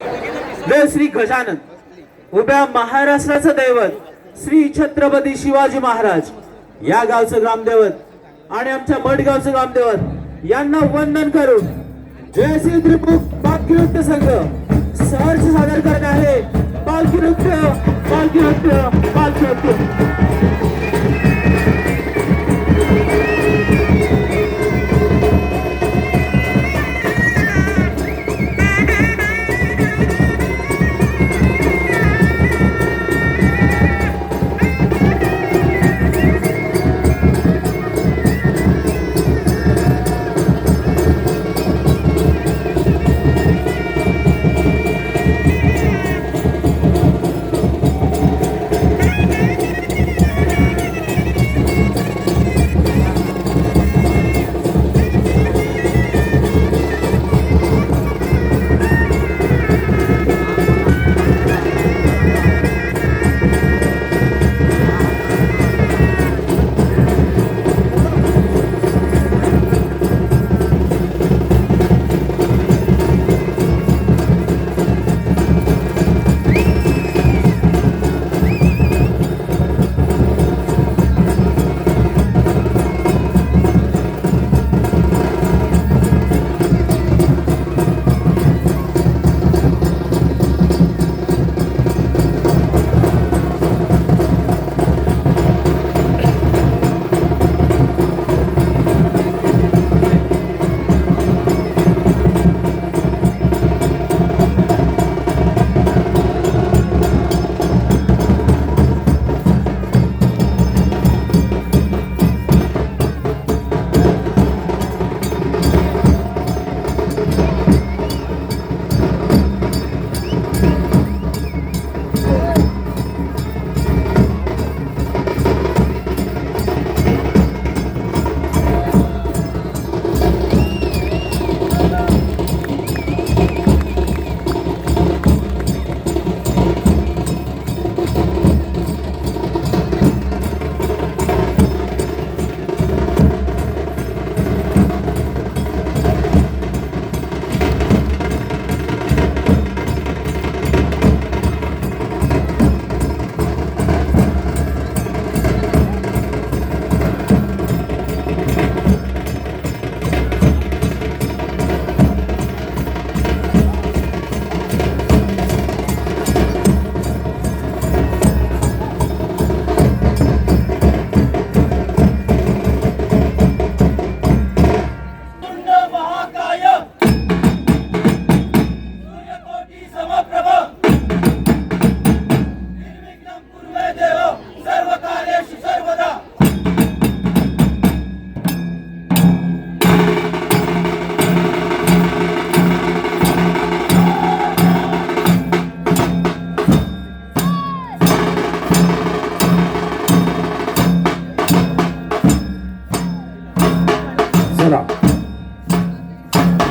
जय श्री गजानन उभ्या महाराष्ट्राचं दैवत श्री छत्रपती शिवाजी महाराज या गावचं ग्रामदैवत आणि आमच्या मडगावचं ग्रामदैवत यांना वंदन करून जय श्री त्रिपुख पालखी नृत्य संघ सहर्ष सादर करत आहे पालखी नृत्य पालखी नृत्य पालखी नृत्य.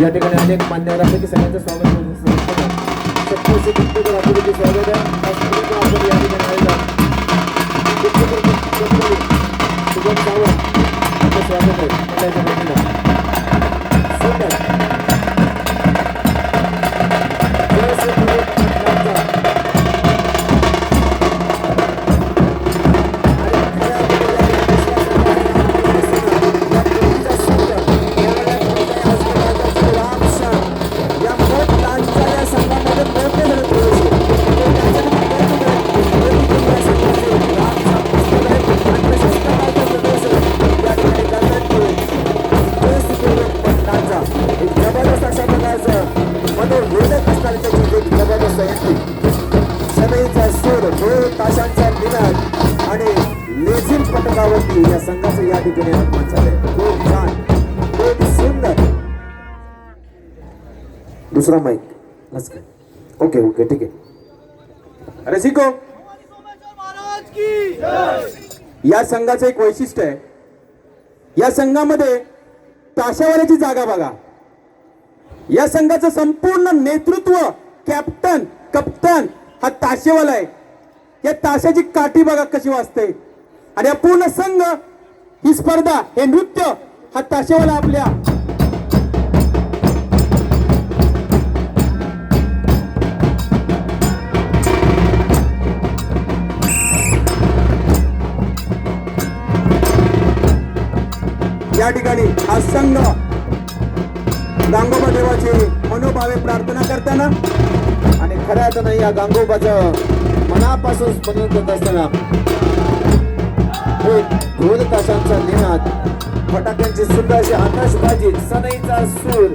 या ठिकाणी अनेक मान्यवरांपैकी सगळ्यांचं स्वागत स्वागत आहे. स्वागत आहे. दुसरा माईक बस काय. ओके ओके ठीक आहे. अरे शिको. या संघाचं एक वैशिष्ट्य आहे. या संघामध्ये ताशावाल्याची जागा बघा. या संघाचं संपूर्ण नेतृत्व कॅप्टन कप्तान हा ताशेवाला आहे. या ताशाची काठी बघा कशी वाजते. आणि हा पूर्ण संघ ही स्पर्धा हे नृत्य हा ताशेवाला आपल्या या ठिकाणी हा संघ गांगोबा देवाचे मनोभावे प्रार्थना करताना आणि खऱ्या अर्थानं या गांगोबाचं मनापासून स्पंदन करत असताना ढोल ताशांचा निनाद फटाक्यांची सुद्धा अशी आकाशबाजी सनईचा सूर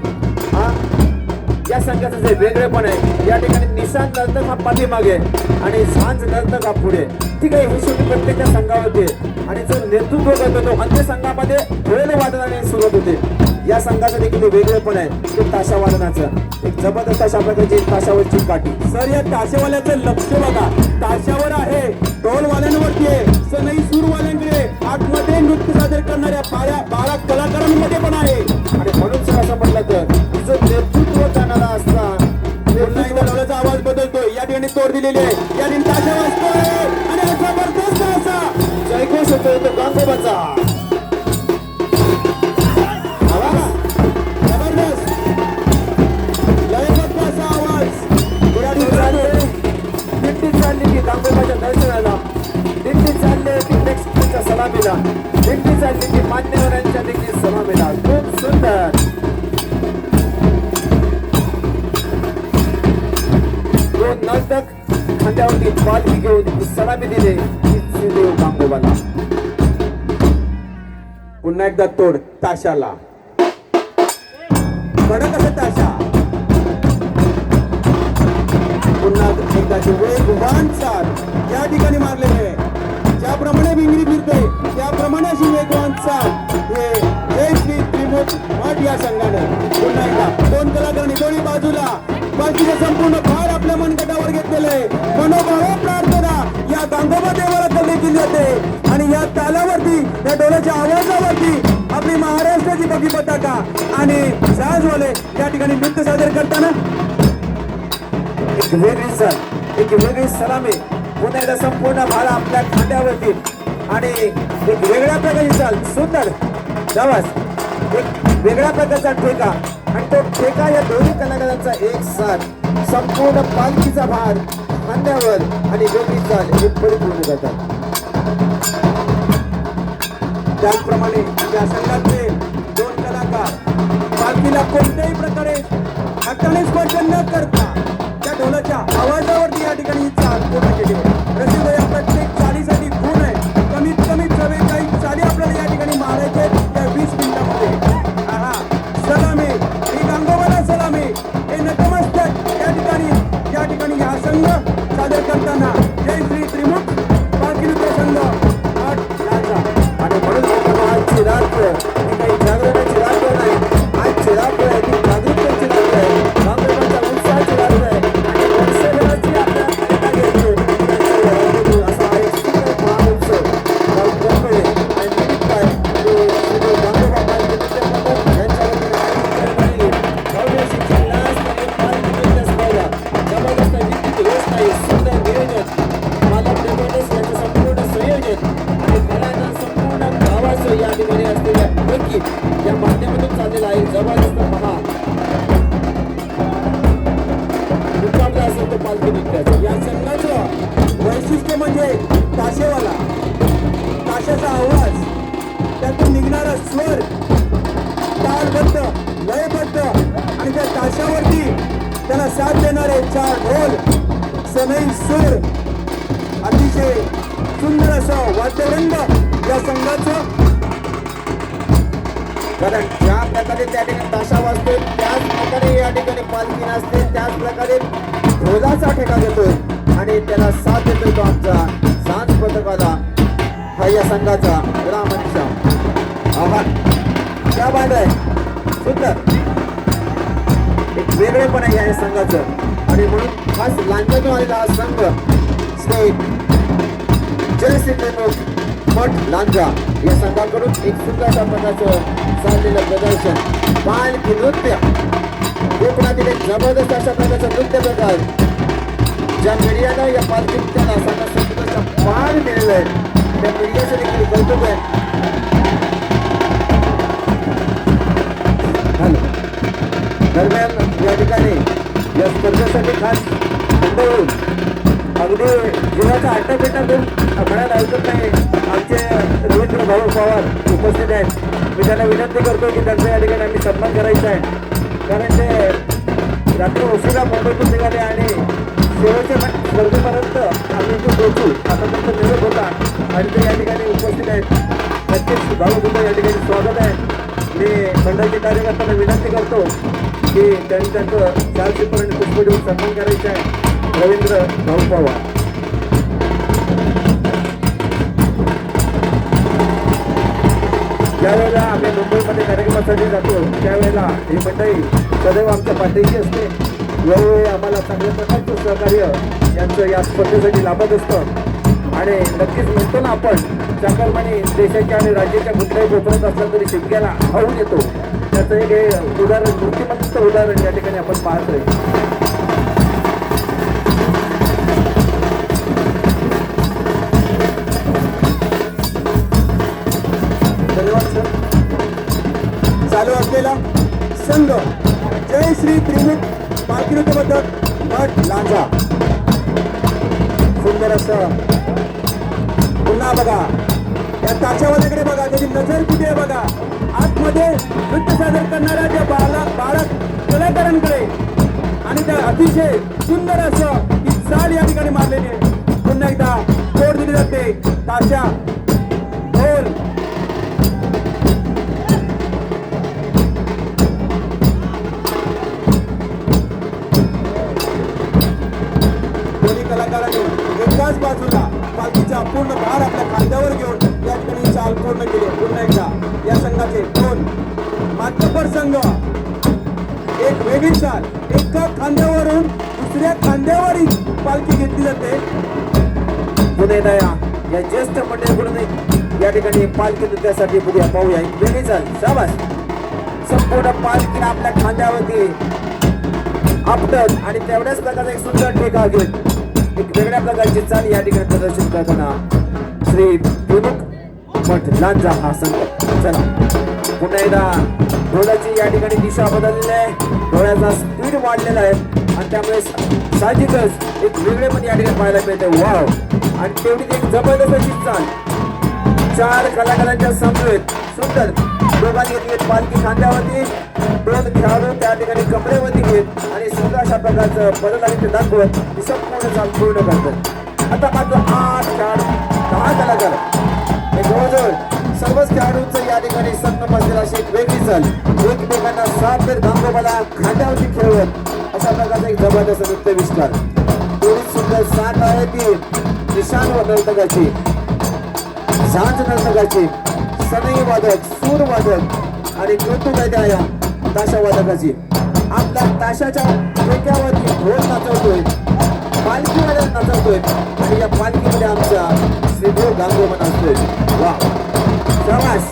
हा या संघाचं जे वेगळेपण आहे या ठिकाणी निशान नर्तक हा पाठीमागे आणि सांज नर्तक हा पुढे ठीक आहे ही शेवटी प्रत्येक संघावरती आहे. आणि जो नेतृत्व करतो तो अन्य संघामध्ये थोडे वादनाने सुरुवात होते. या संघाचं देखील वेगळेपण आहे ते ताशा वादनाचं. एक जबरदस्त अशा प्रकारची ताशावरची काठी सर या ताशेवाल्याचं लक्ष बघा. ताशावर आहे ढोलवाल्यांवरती आहे सनई सूरवाल्यांकडे आतमध्ये नृत्य सादर करणाऱ्या बारा बारा कलाकारांमध्ये पण आहे. आणि म्हणून सर असं म्हटलं तर दिलेली आहे. या ताशा वाजतोय आणि जबरदस्त असा. जयघोष होतोय तो गांधोबाचा आवाज. जबरदस्त. लयबद्ध असा आवाज. या ठिकाणी दिंडी चालली की गांगोबाच्या दर्शनाला. दिंडी चालली की नेक्स्ट सलामीला. दिंडी चालली की मान्यवरांच्या देखील सलामीला. खूप सुंदर. खांद्यावरती पालखी घेऊन सलामी दिली ही गांगोबाला पुन्हा एकदा तोड ताशाला. कडक असं ताशा. पुन्हा एकदा ते वेगवान चाल. या ठिकाणी मारलेले ज्याप्रमाणे भिंगरी फिरते त्याप्रमाणे अशी वेगवान चाल. हे जय श्री त्रिमूर्त मठ या संघाने. पुन्हा एकदा दोन कलाकारांनी दोन्ही बाजूला. बाकीचे संपूर्ण भार आपल्या मनगटावर घेतलेले आहे. मनोभाव प्रार्थना. या गांगोबा देवाला कल्ले केली जाते. आणि या तालावरती या डोळ्याच्या आवाजावरती आपली महाराष्ट्राची बघी पताका आणि साजवाले या ठिकाणी नृत्य सादर करताना एक वेगळी सण एक वेगळी सलामी पुन्हा एकदा संपूर्ण भार आपल्या खांद्यावरती. आणि एक वेगळ्या प्रकारची चाल सुंदर. जावास एक वेगळ्या प्रकारचा ठेका. आणि तो ठेका या दोन्ही कलाकारांचा एक साथ. संपूर्ण पालखीचा भार खांद्यावर आणि वेगळी चाल हे परिपूर्ण जातात. त्याचप्रमाणे या संघातले दोन कलाकार पालखीला कोणत्याही प्रकारे हाताने स्पर्श न करता त्या ढोलाच्या आवाजावरती या ठिकाणी चाल पूर्ण केली आहे त्या त्याला साथ देणारे चार ढोल सनई सूर अतिशय सुंदर असं वाद्यवृंद या संघाचं. कारण ज्या प्रकारे त्या ठिकाणी ताशा वाजतोय त्याच प्रकारे या ठिकाणी पालखी नाचते त्याच प्रकारे ढोलाचा ठेका घेतोय आणि त्याला साथ देतोय तो आमचा सांज पथकाला हा या संघाचा रामनिशा आभार. क्या बात आहे सुंदर. वेगळेपण आहे या संघाचं. आणि म्हणून खास लांजातून आलेला हा संघ श्री जय श्री मठ लांजा. या संघाकडून एक सुंदर अशा प्रकारचं चाललेलं प्रदर्शन. पालखी नृत्य. कोकणातील एक जबरदस्त अशा प्रकारचं नृत्य प्रकार. ज्या मीडियाला या पालखी नृत्याला असा सुंदरचा मान दिलेला आहे त्या मीडियाचं देखील कौतुक आहे. दरम्यान या ठिकाणी या स्पर्धेसाठी खास मुंबईहून अगदी जीवाचा अट्टापिट्टा करून म्हणायला ऐकत नाही आमचे रवींद्र भाऊ पवार उपस्थित आहेत. मी त्यांना विनंती करतो की त्यांचा या ठिकाणी आम्ही सन्मान करायचा आहे. कारण ते रात्री उशिरा मुंबईतून निघाले आणि शेवटच्या स्पर्धेपर्यंत आम्ही इथे पोहोचू. आतापर्यंत निरोप होता. आणि ते या ठिकाणी उपस्थित आहेत. नक्कीच भाऊ तुमचं या ठिकाणी स्वागत आहे. मी मंडळाचे कार्यकर्त्यांना विनंती करतो की त्यांनी त्यांचं चार पुष्प देऊन सन्मान करायचे आहे रवींद्र भाऊ पवार ज्यावेळेला आम्ही मुंबईमध्ये कार्यक्रमासाठी जातो त्यावेळेला ही मंडळी सदैव आमच्या पाठीशी असते. वेळोवेळी आम्हाला चांगल्या प्रकारचं सहकार्य यांचं या स्पर्धेसाठी लाभत असतं. आणि नक्कीच म्हणतो ना आपण चाकरमाने देशाच्या आणि राज्याच्या कुठल्याही कोपऱ्यात असला तरी शिमग्याला खाऊन येतो. त्याचं एक हे उदाहरण मूर्तिमंत उदाहरण या ठिकाणी आपण पाहतोय. चालू असलेला संघ. जय श्री त्रिमुख पालखी पथक मठ लांजा. सुंदर असं. पुन्हा बघा. या ताशावाल्याकडे बघा त्याची नजर कुठे बघा. मध्ये नृत्य सादर करणाऱ्या त्या बाला बाळक कलाकारांकडे आणि त्या अतिशय सुंदर असं ही चाल या ठिकाणी मारलेली आहे. पुन्हा एकदा जोड दिली जाते. ताशा ढोल दोन्ही कलाकारांनी एकाच बाजूला बाकीचा पूर्ण भार आपल्या खांद्यावर घेऊन या ठिकाणी काल पूर्ण केले पुन्हा एकदा. या संघाचे दोन मातबर संघ. एक वेगळी चाल. एका खांद्यावरून दुसऱ्या खांद्यावरही पालखी घेतली जाते. पुन्हा दया या ज्येष्ठ मंडळीकडून या ठिकाणी पालखी नृत्यासाठी पुढे पाहूया. एक वेगळी चाल. शाबास. संपूर्ण पालखी आपल्या खांद्यावरती आपटत आणि तेवढ्याच प्रकारचा एक सुंदर ठेका घेत एक वेगळ्या प्रकारची चाल या ठिकाणी प्रदर्शित करताना श्री प्रमुख मठ लांजा हा संघ चला. पुन्हा एकदा डोळ्याची या ठिकाणी दिशा बदललेली आहे. डोळ्याचा स्पीड वाढलेला आहे. आणि त्यामुळे साहजिकच एक वेगळे पण या ठिकाणी पाहायला मिळते. वाव आणि तेवढीच एक जबरदस्त अशी चाल चार कलाकारांच्या समवेत सुंदर दोघांनी घेतली पालखी खांद्यावरती. दोन खेळाडू त्या ठिकाणी कपड्यावरती घेत आणि सुंदर अशा प्रकारचं पदलागित दाखवत संपूर्ण चाल पूर्ण करतात. आता मात्र आठ चार दहा कलाकार जवळजवळ सर्वच खेळाडूंचं या ठिकाणी संगम असलेला अशी एक वेगळी चाल. एकमेकांना साथ देत गांगोबाला खांद्यावरती खेळवत अशा प्रकारचा एक जबरदस्त नृत्य विस्तार. थोडी सुंदर साथ आहे ती. निशान व नर्तकाची. झांज नर्तकाची. सनई वादक सूर वादक आणि कौतुक आहे या ताशा वादकाची. आपल्या ताशाच्या टेक्यावरती ढोल नाचवतोय. पालखीमध्ये नाचवतोय आणि या पालखीमध्ये आमचा श्रीदेव गांगोबन असतोय. वा प्रवास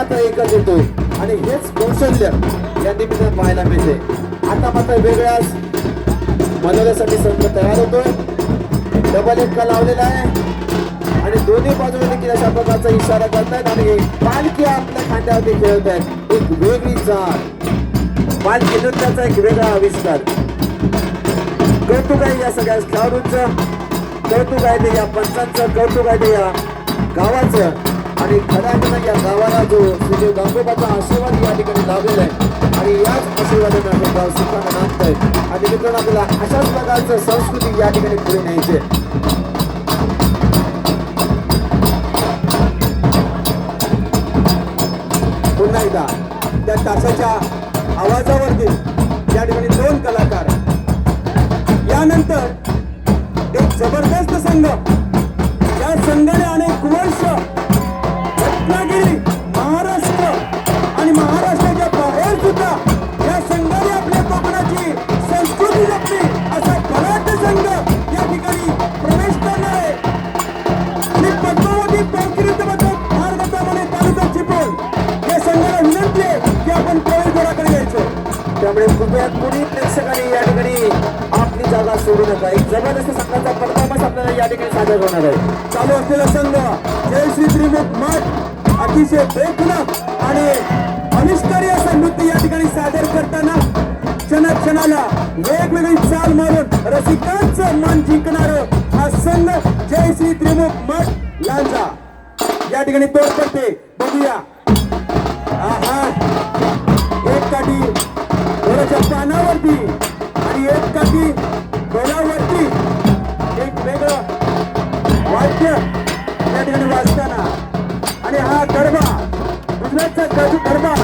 मात्र एकच येतोय. आणि हेच कौशल्य या निमित्तानं पाहायला मिळते. आता मात्र वेगळ्याच मनोऱ्यासाठी संघ तयार होतोय. डबल एक का लावलेला आहे. आणि दोन्ही बाजूने देखील अशा प्रकारचा इशारा करतायत आणि पालखी आपल्या खांद्यावरती खेळत आहेत एक वेगळी चाल. पालखी नृत्याचा एक वेगळा आविष्कार. कौतुक आहे या सगळ्या खेळाडूंचं कौतुक आहे ते या पंचांचं कौतुक आहे ते या गावाचं. आणि खऱ्या या गावाला जो श्री गांगोबाचा आशीर्वाद या ठिकाणी लाभलेला आहे. आणि याच आशीर्वादाने आपलं गाव सुखाने नांदत आहे आणि मित्रांनो आपल्याला अशाच प्रकारचं संस्कृती या ठिकाणी पुढे न्यायची आहे. पुन्हा एकदा त्या ताशाच्या आवाजावरती या ठिकाणी दोन कलाकार यानंतर एक जबरदस्त संघ. या संघाने अनेक वर्ष त्यामुळे कृपया कुणी प्रेक्षकांनी या ठिकाणी आपली जागा सोडू नका. एक जबरदस्त संघाचा परफॉर्मन्स आपल्याला या ठिकाणी सादर होणार आहे. चालू असलेला संघ जय श्री त्रिमुख मठ अतिशय बेखुलाक आणि अनिष्कारी असं नृत्य या ठिकाणी सादर करताना क्षणा क्षणाला वेगवेगळी चाल मारून रसिकांचं मन जिंकणार हा संघ जय श्री त्रिमुख मठ यांचा या ठिकाणी तोड पडते पानावरती आणि एक काठी बैलावरती एक वेगळं वाद्य या ठिकाणी वाजताना. आणि हा गरबा गुजरातचा गरबा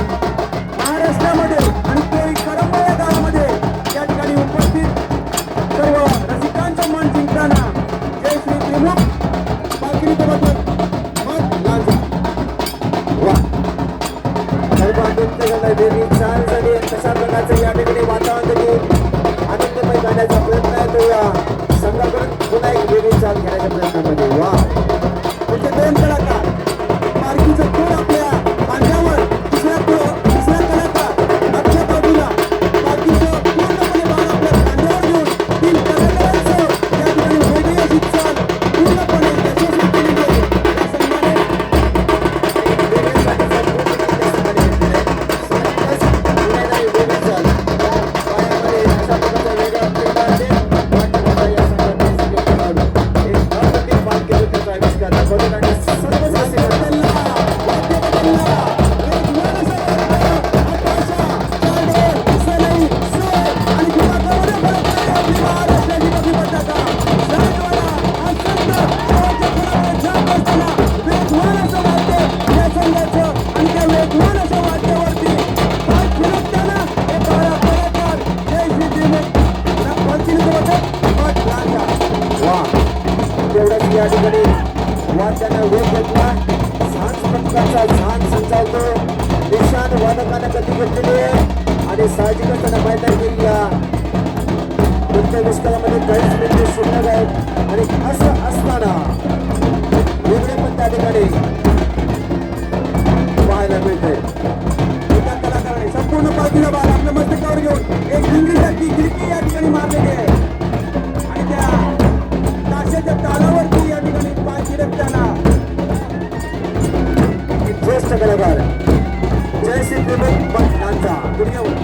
तेवढ्याच या ठिकाणी वाद्यानं वेग घेतला. झांज पथकाचा झांज संचालतो. निशान वादकानं गती घेतलेली आहे. आणि साहजिकच त्यांना माहीत आहे की या. नृत्य विस्तारामध्ये काहीच मिनिटे शिल्लक आहेत आणि असं असताना वेगळे पण त्या ठिकाणी पाहायला मिळते एका कलाकाराने संपूर्ण पालखीला बाल आपल्या मस्तकावर घेऊन एक भिंगरीसारखी गिरकी या ठिकाणी मारलेली आहे. ताशाच्या तालावरती या ठिकाणी पाय थिरकताना ज्येष्ठ कलाकार जयश्री त्रिमुख भटनांचा गुडघ्यावर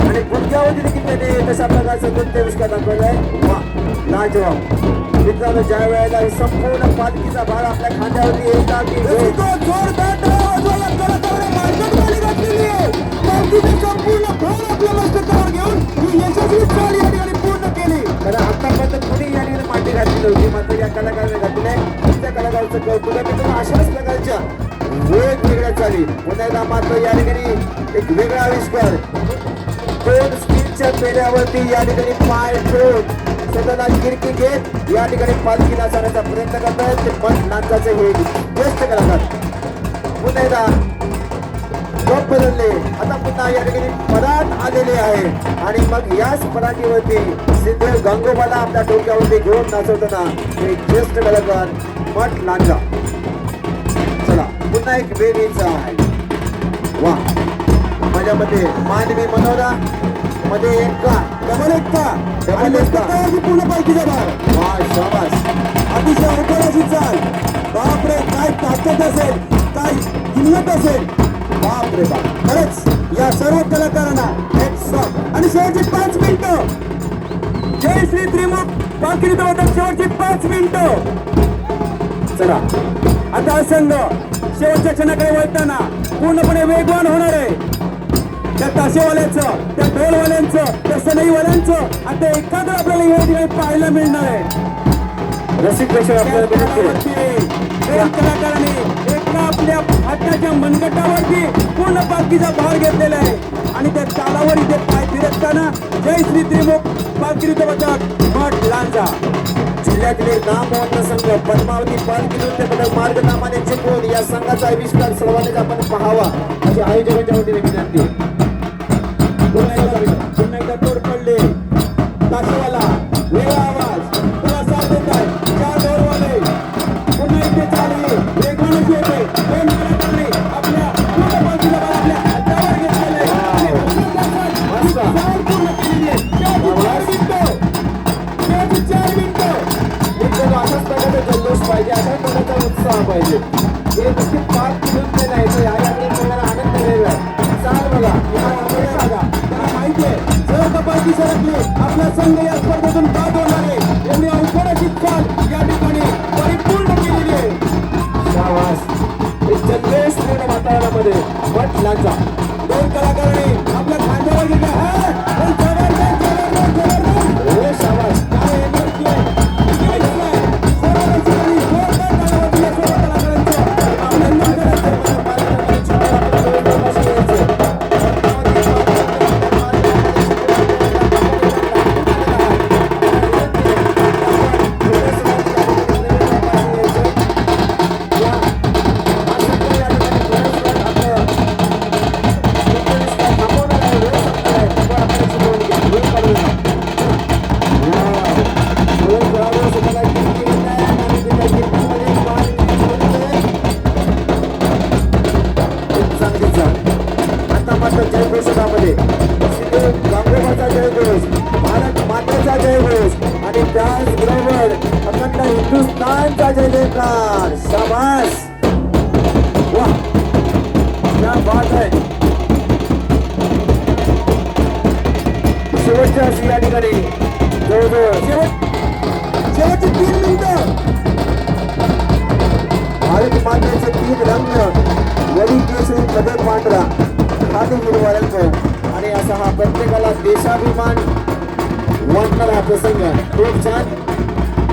आणि गुडघ्यावरती देखील त्याने तशा प्रकारचं नृत्य विष्कार दाखवलंय वा लाजवाब मित्रांनो ज्या वेळेला ही संपूर्ण पालखीचा भार संपूर्ण भार आपल्या घेऊन यशस्वी कारण आतापर्यंत कुणी या ठिकाणी मांडी घातली नव्हती. मात्र या कलाकाराने घातली आहे त्या कलाकाराचं कौतुक मित्रांनो अशाच प्रकारच्या वेगवेगळ्या चाली. पुण्याला मात्र या ठिकाणी एक वेगळा आविष्कार. दोन स्टीलच्या पेल्यावरती या ठिकाणी पाय ठेवून स्वतःला गिरकी घेत या ठिकाणी पालखीला जाण्याचा प्रयत्न करतायत. ते पण नाचाचे हे ज्येष्ठ कलाकार. पुन्हा एकदा गप बदलले आता पुन्हा या ठिकाणी परात आलेले आहे. आणि मग याच पराठीवरती सिद्धेव गंगोबाला आपल्या डोक्यावरती घेऊन नाचवताना हे ज्येष्ठ कलाकार मठ लांजा चला पुन्हा एक वेगळीच आहे. वा माझ्यामध्ये मानवी मनोरा मध्ये एक्का डबल एक्का आणि मस्तकावरती पूर्ण पालखीचा भार वा शाबास. अतिशय अशी चाल. बापरे काय ताकद असेल काय हिंमत असेल. बापरे बाप. खरंच या सर्व कलाकारांना आणि शेवटची पाच मिनिटं. जय श्री त्रिमुख. बाकी शेवटची पाच मिनिटं. चला. आता संघ शेवटच्या क्षणाकडे वळताना पूर्णपणे वेगवान होणार आहे. त्या ताशेवाल्यांचं त्या ढोलवाल्यांचं त्या सनईवाल्यांचं आता एखादं आपल्याला या ठिकाणी पाहायला मिळणार आहे. रसिक आपल्याला कलाकारांनी तालाच्या मनगटावरती पूर्ण पालखीचा भार घेतलेला आहे. आणि त्या तालावर इथे पाय फिरकताना जय श्री त्रिमुख पालखी पथक मठ लांजा. जिल्ह्यातील नामवंत संघ पद्मावती पालखी नृत्य पथक मार्गनामाने चिपळूण या संघाचा आविष्कार सर्वांनीच आपण पाहावा अशी आयोजकांच्या वतीने विनंती पुन्हा एकदा तोड पडले. ताशेवाला वेळा उत्साह पाहिजे हे देशाभिमान वाटणारा हा प्रसंग. खूप छान.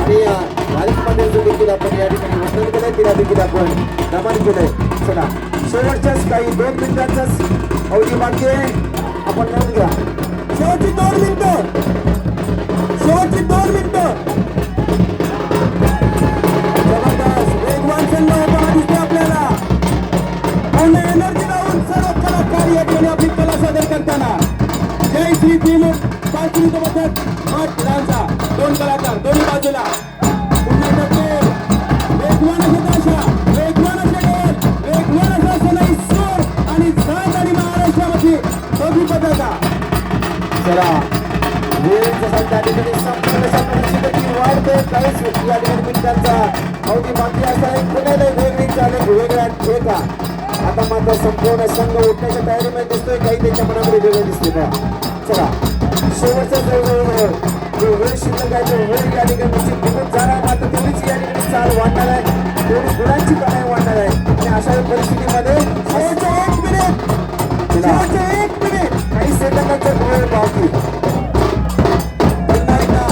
आणि या भारत मातेचं देखील आपण या ठिकाणी वर्णन केलंय तिला देखील आपण नमन केलंय. चला शेवटच्याच काही दोन मिनिटांचाच अवधी बाकी आहे. आपण नोंद घ्या शेवटची दोन मिनिटं. शेवटची दोन मिनिटं. आपल्याला. एनर्जी लावून सर्व कलाकार या ठिकाणी आपली कला सादर करताना. जय श्री त्रिमुख पाचवी मदत मठ लालचा दोन कलाकार दोन्ही बाजूला. पुन्हा एकदा वेगवान असे ताशा वेगवान असे ढोल वेगवान असा सनई आणि झाड आणि महाराष्ट्रामध्ये दोघी पथका चला. वेळ जसा त्या ठिकाणी संपूर्ण वाढते काहीच या ठिकाणी मिनिटांचा अवधी बाकी असा एक पुण्याला वेगळी चालेल वेगळ्या ठेका. आता मात्र संपूर्ण संघ उठण्याच्या तयारीमध्ये दिसतोय. काही त्याच्या मनामध्ये वेगळं दिसते का चला. शेवटचा जो वेळ शिल्लक आहे तो वेळ या ठिकाणी निश्चित निघून जाणार मात्र तेवढीच या ठिकाणी चाल वाढणार आहे. तेवढी गुणांची कमाई वाढणार आहे. आणि अशा परिस्थितीमध्ये शेवटचे एक मिनिट शेवटचे एक मिनिट काही सेकंदाचा वेळ बाकी. पुन्हा एकदा